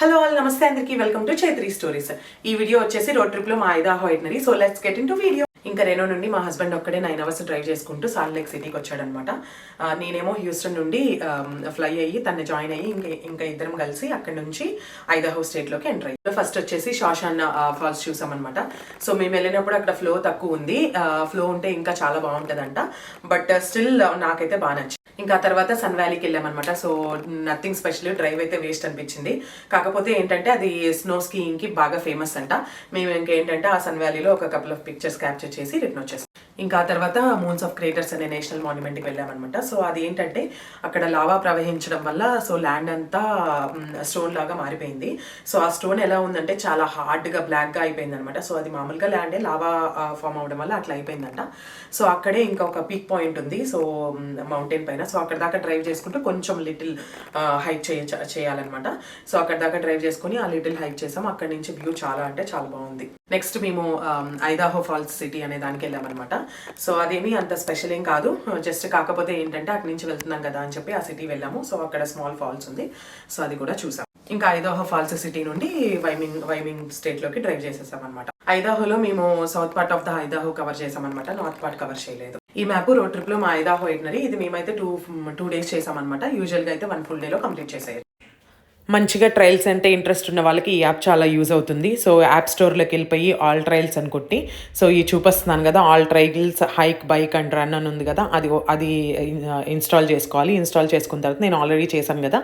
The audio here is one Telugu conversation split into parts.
హలో ఆల్ నమస్తే అందరికీ. వెల్కమ్ టు చైత్రి స్టోరీస్ ఈ వీడియో వచ్చేసి రోడ్ ట్రిప్లో మా Idaho itinerary so let's get into video ఇంకా రెనో నుండి మా హస్బెండ్ ఒక్కడే నైన్ అవర్స్ డ్రైవ్ చేసుకుంటూ సాల్ లేక్ సిటీకి వచ్చాడనమాట. అనమాట నేనేమో హ్యూస్టన్ నుండి ఫ్లై అయ్యి తను జాయిన్ అయ్యి ఇంకా ఇంకా ఇద్దరం కలిసి అక్కడ నుంచి ఐదాహో స్టేట్లోకి ఎంటర్ అయ్యి. ఫస్ట్ వచ్చేసి షాషాన్ ఫాల్స్ చూసామన్నమాట సో మేము వెళ్ళినప్పుడు అక్కడ ఫ్లో తక్కువ ఉంది. ఫ్లో ఉంటే ఇంకా చాలా బాగుంటుందంట. బట్ స్టిల్ uh, నాకైతే బాగా నచ్చింది. ఇంకా తర్వాత సన్ వ్యాలీకి వెళ్ళామన్నమాట. సో నథింగ్ స్పెషల్ డ్రైవ్ అయితే వేస్ట్ అనిపించింది. కాకపోతే ఏంటంటే అది స్నో స్కీయింగ్కి బాగా ఫేమస్ అంట. మేము ఇంకేంటంటే ఆ సన్ వ్యాలీలో ఒక కపుల్ ఆఫ్ పిక్చర్స్ క్యాప్చర్ చేసి రిటర్న్ వచ్చేసాం. ఇంకా తర్వాత మూన్స్ ఆఫ్ క్రియేటర్స్ అనే నేషనల్ మాన్యుమెంట్కి వెళ్ళామన్నమాట. సో అది ఏంటంటే అక్కడ లావా ప్రవహించడం వల్ల సో ల్యాండ్ అంతా స్టోన్ లాగా మారిపోయింది. సో ఆ స్టోన్ ఎలా ఉందంటే చాలా హార్డ్గా బ్లాక్గా అయిపోయింది అనమాట సో అది మామూలుగా ల్యాండే లావా ఫామ్ అవడం వల్ల అట్లా అయిపోయిందంట. సో అక్కడే ఇంకా ఒక పీక్ పాయింట్ ఉంది. సో మౌంటైన్ పైన. సో అక్కడ దాకా డ్రైవ్ చేసుకుంటూ కొంచెం లిటిల్ హైక్ చేయ చేయాలన్నమాట. సో అక్కడ దాకా డ్రైవ్ చేసుకుని ఆ లిటిల్ హైక్ చేసాం. అక్కడ నుంచి వ్యూ చాలా అంటే చాలా బాగుంది. నెక్స్ట్ మేము ఐదాహో ఫాల్స్ సిటీ అనే దానికి వెళ్ళామన్నమాట. సో అదేమి అంత స్పెషల్ ఏం కాదు. జస్ట్ కాకపోతే ఏంటంటే అక్కడి నుంచి వెళ్తున్నాం కదా అని చెప్పి ఆ సిటీ వెళ్ళాము. సో అక్కడ స్మాల్ ఫాల్స్ ఉంది. సో అది కూడా చూసాం. ఇంకా ఐదాహో ఫాల్స్ సిటీ నుండి వైమింగ్ వైమింగ్ స్టేట్లోకి డ్రైవ్ చేసేసాం అనమాట ఐదాహోలో మేము south part of the Idaho cover చేసామన్నమాట నార్త్ పార్ట్ కవర్ చేయలేదు. ఈ మ్యాప్ రోడ్ ట్రిప్లో మా ఐదాహో ఎయిట్నరీ ఇది మేమైతే టూ టూ డేస్ చేసామన్నమాట యూజువల్గా అయితే వన్ ఫుల్ డే లో కంప్లీట్ చేసేది మంచిగా ట్రయల్స్ అంటే ఇంట్రెస్ట్ ఉన్న వాళ్ళకి ఈ యాప్ చాలా యూజ్ అవుతుంది. సో యాప్ స్టోర్లోకి వెళ్ళిపోయి ఆల్ ట్రయల్స్ అని కొట్టి సో ఈ చూపిస్తున్నాను కదా all trails hike bike and run అని ఉంది కదా అది అది ఇన్స్టాల్ చేసుకోవాలి. ఇన్స్టాల్ చేసుకున్న తర్వాత నేను ఆల్రెడీ చేశాను కదా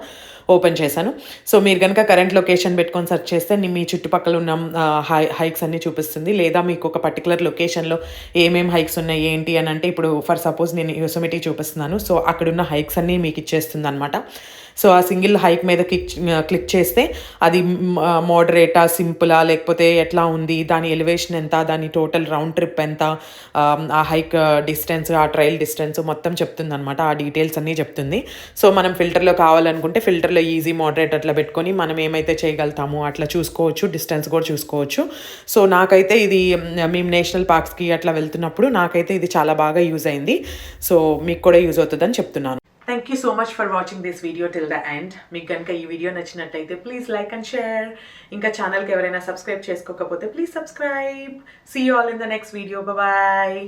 ఓపెన్ చేశాను. సో మీరు కనుక కరెంట్ లొకేషన్ పెట్టుకొని సెర్చ్ చేస్తే మీ చుట్టుపక్కల ఉన్న హై హైక్స్ అన్ని చూపిస్తుంది. లేదా మీకు ఒక పర్టికులర్ లొకేషన్లో ఏమేమి హైక్స్ ఉన్నాయి ఏంటి అని అంటే ఇప్పుడు ఫర్ సపోజ్ నేను యూసమిటీ చూపిస్తున్నాను. సో అక్కడున్న హైక్స్ అన్నీ మీకు ఇచ్చేస్తుంది అనమాట సో ఆ సింగిల్ హైక్ మీద క్లిక్ క్లిక్ చేస్తే అది మోడరేటా సింపులా లేకపోతే ఎట్లా ఉంది దాని ఎలివేషన్ ఎంత దాని టోటల్ రౌండ్ ట్రిప్ ఎంత ఆ హైక్ డిస్టెన్స్ ఆ ట్రైల్ డిస్టెన్స్ మొత్తం చెప్తుంది అనమాట ఆ డీటెయిల్స్ అన్నీ చెప్తుంది. సో మనం ఫిల్టర్లో కావాలనుకుంటే ఫిల్టర్లో ఈజీ మోడరేట్ అట్లా పెట్టుకొని మనం ఏమైతే చేయగలుగుతామో అట్లా చూసుకోవచ్చు డిస్టెన్స్ కూడా చూసుకోవచ్చు. సో నాకైతే ఇది మేము నేషనల్ పార్క్స్కి అట్లా వెళ్తున్నప్పుడు నాకైతే ఇది చాలా బాగా యూజ్ అయింది. సో మీకు కూడా యూజ్ అవుతుందని చెప్తున్నాను. Thank you so much for watching this video till the end మీకు కనుక ఈ వీడియో నచ్చినట్టయితే ప్లీజ్ లైక్ అండ్ షేర్ ఇంకా ఛానల్కి ఎవరైనా సబ్స్క్రైబ్ చేసుకోకపోతే please subscribe see all in the next video bye